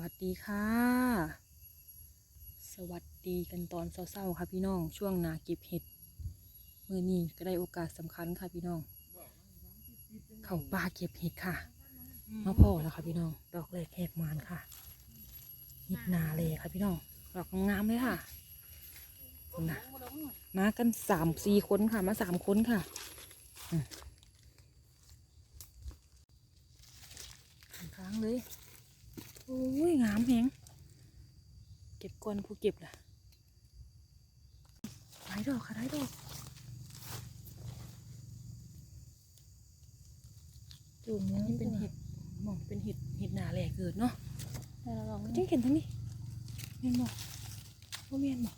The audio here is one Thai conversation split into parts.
วัสดีค่ะ สวัสดีกันตอนเศร้าๆค่ะพี่น้อง ช่วงนาเก็บเห็ด มือนี้ก็ได้โอกาสสำคัญค่ะพี่น้อง เข้าป่าเก็บเห็ดค่ะมาพ่อแล้วค่ะพี่น้อง ดอกแรกแหกมานค่ะเห็ดนาเลยค่ะพี่น้อง ดอกงามเลยค่ะนะมากันสามสี่คนค่ะ มาสามคนค่ะค้างเลย อ้ยงามแหงเก็บก่อนผู้เก็บล่ะหลายดอกค่ะหลายดอกจูงนี้เป็นเห็ดมองเป็นเห็ดเห็ดหนาแหล่เกิดเนาะได้แล้วลองก็จังเห็นทั้งนี้เมียนบอกว่าเมียนบอก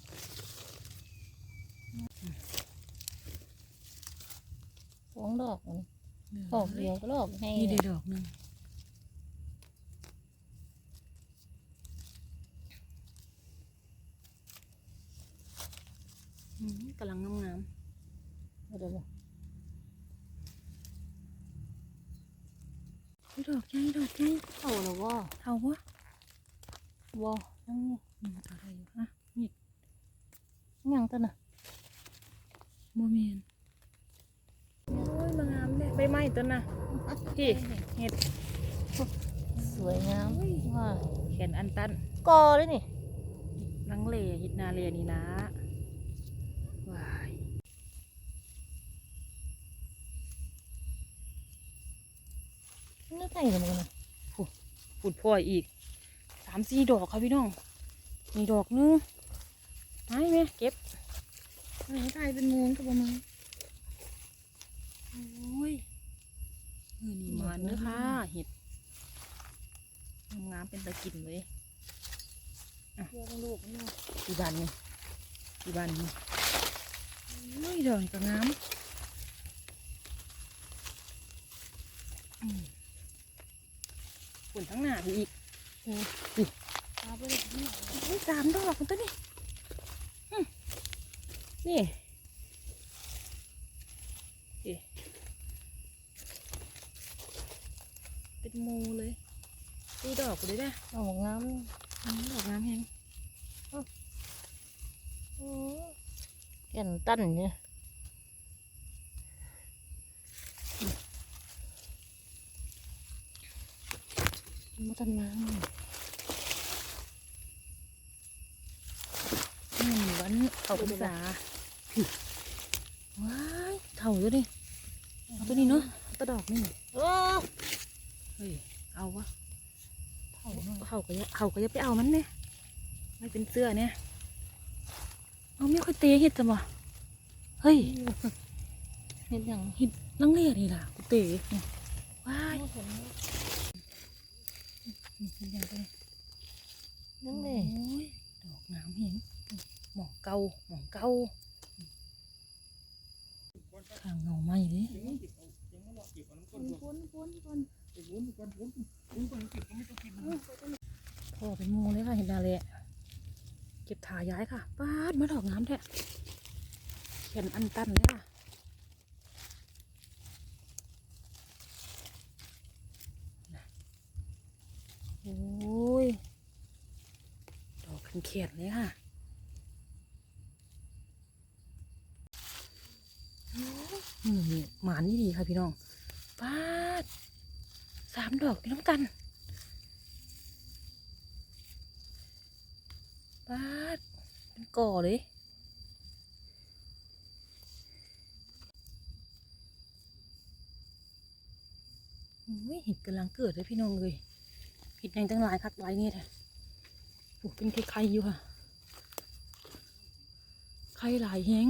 สองดอกนี่ดอกเดียวก็ดอกให้นี่ได้ดอกหนึ่ง กำลังงามเดี๋ยวบอกๆอุ๊ยดอกใหญ่ดอกใหญ่เข้าแล้วว่าเท่าวะว่าโอ้อืมเท่าไรอยู่ฮะมีดยังตัวน่ะโมเมนโอ้ยมางามเลยใบไม้ต้นน่ะพี่เห็ดสวยงามว่าแขนอันตันกอเลยนี่ลังเลเห็ดนาเลนี่นะว้าย นึกไงกันมันนะปุดพ่อยอีกสามสี่ดอกค่ะพี่น้องนี่ดอกนึงไม้ไหมเก็บไหนไทยเป็นมูลกับมันโอ้ยเออนี่มันเนื้อค่ะเห็ดงามๆเป็นตะกินเลยเพื่อนลูกนี่ที่บ้านนี่ที่บ้านนี่โอ้ยดอกนี่ก็งามอืม ฝุ่นทั้งหน้าพี่อีกตาไปเลยนี่โอ้ยสามดอกตัวนี้อืมนี่นี่เป็นหมูเลยตีดอกเลยนะเอางามอืมดอกงามแฮงแก่นตั้นเนี่ย มาตันมาอืมวันเขาอุตสาว้ายเท่าอยู่ดิเอาตัวนี้เนาะเอาตัวดอกนี่โอ้เฮ้ยเอาวะเท่าเขาก็จะเขาก็จะไปเอามันเนี่ยไม่เป็นเสื้อเนี่ยเอาไม่ค่อยเตะเห็ดจังวะเฮ้ยเห็นยังเห็ดลังเลนี่ล่ะกูเตะว้ายเห็ นนี่เป็นยังไงนั่งเลยดอกงามเห็นหมองเกาหมองเกาข้างเงาไหมเลยพ่อเป็นโมเลยค่ะเห็นดาเลยเก็บถาย้ายค่ะป้าดมาดอกน้ำแท้เขียนอันตันเลยค่ะ โอ้ย ดอกเขียนๆเลยค่ะโอ้ยนี่หมานี่ดีค่ะพี่น้องป้าดสามดอกพี่น้องกันปาดเป็นก่อเลยอุ้ยเห็ดกำลังเกิดเลยพี่น้องเลย เห็ดยังตั้งหลายคักหลายนี่แหละโอ้เป็นไข่อยู่ค่ะ ไข่หลายแฮง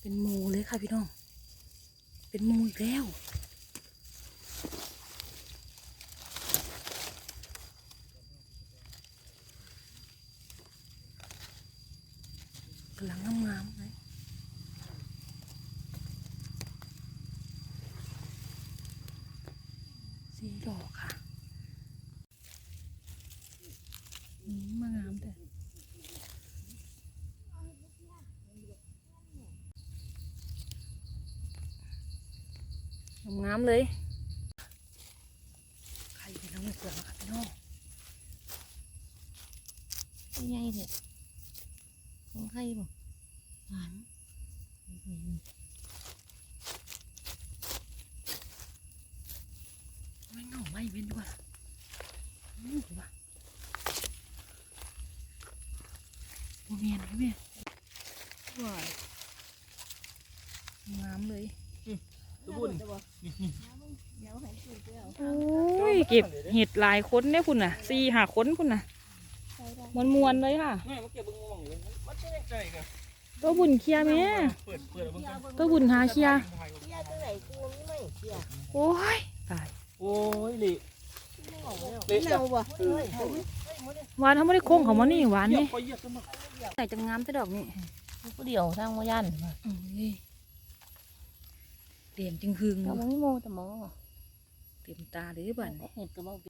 เป็นหมูเลยค่ะพี่น้อง เป็นหมูอีกแล้วกำลังงามๆเลยสีดอกค่ะมางามแต่งามเลยใครเห็นน้องเปลือกค่ะพี่น้องเป็นไงเนี่ยของใครบ่หวาน ไม่เหงาไม่เว้นด้วยอืมว่ะโมเมียนไหมแม่ว้ายงามเลยตัวบุญโอ้ยเก็บเห็ดหลายคนเนี่ยคุณน่ะสี่หาคนคุณน่ะมวนมวนๆเลยค่ะแม่มาเก็บเบึงมองอยู่เลยมันจะยังไงกันตัวบุญเคลียร์แม่เปิดเปิดเบึงกันตัวบุญหาเคลียร์เสียจังไหนกูไม่เสียโอ้ยตายโอ้ยลิเละเอาบ่เฮ้ยหวานเขาไม่ได้โค้งเขามานี่หวานเหยียนี่บไปเหยียบขึ้นมาไหนจะงามแต่ดอกนี่ผู้เดียวทางบ่ยันเอ้ยเด่นจึงหึงเราบ่มีโมแต่หมอเต็มตาเลยบ้านเห็ดก็บ่